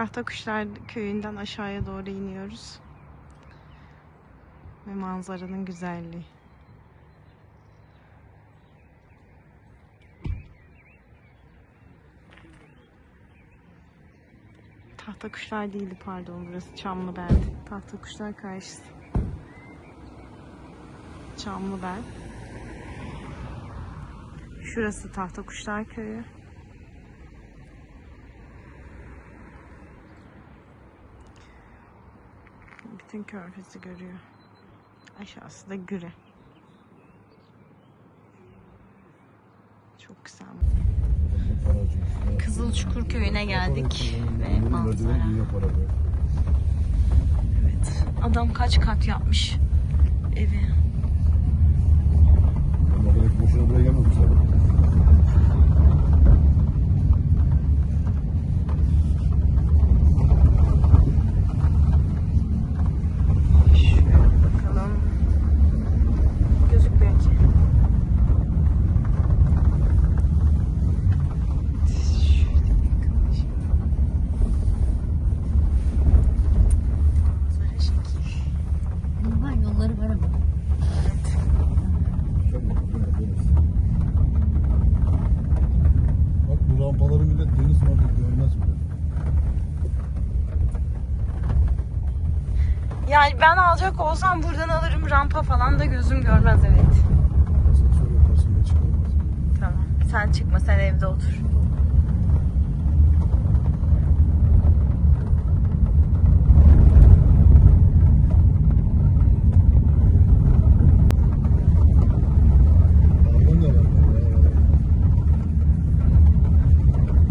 Tahtakuşlar köyünden aşağıya doğru iniyoruz. Ve manzaranın güzelliği. Tahtakuşlar değildi pardon burası Çamlıbel'di. Tahtakuşlar karşısı. Çamlıbel. Şurası Tahtakuşlar Köyü. Bütün körfezi görüyor. Aşağısı da Güre. Çok güzel. Kızılçukur köyüne geldik ve manzara. Evet. Adam kaç kat yapmış evi. Yani ben alacak olsam buradan alırım rampa falan da gözüm görmez evet. Tamam. Sen çıkma sen evde otur.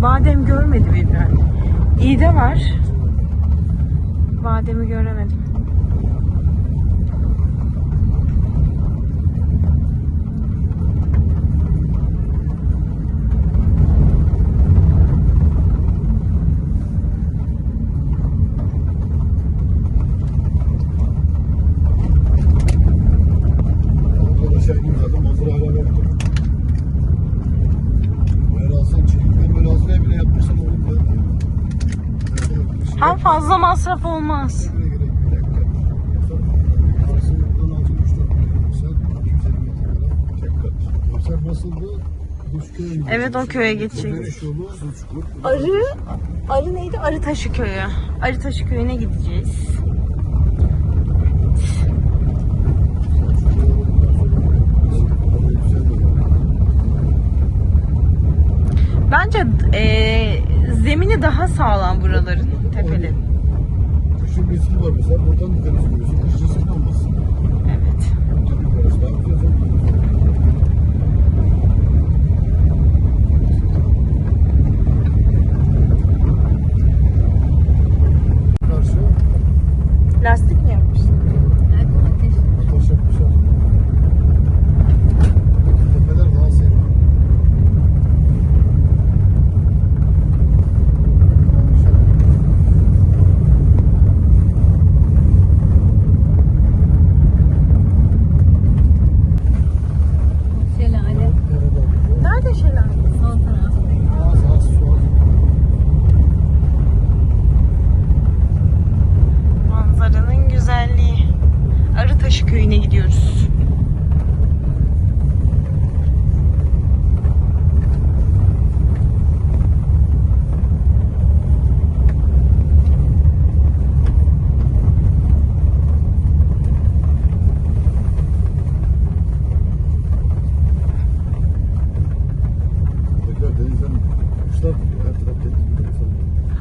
Badem görmedi bir ben. İyi de var. Bademi göremedim. Nasıldı? Düz köye mi Evet, o köye Suçkur. Arı, arı neydi? Arıtaşı köyü. Arıtaşı köyüne gideceğiz. Daha sağlam buraların tepelerin. Kışın riski var mesela buradan da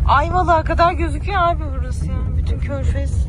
Ayvalık'a kadar gözüküyor abi burası ya. Bütün körfez.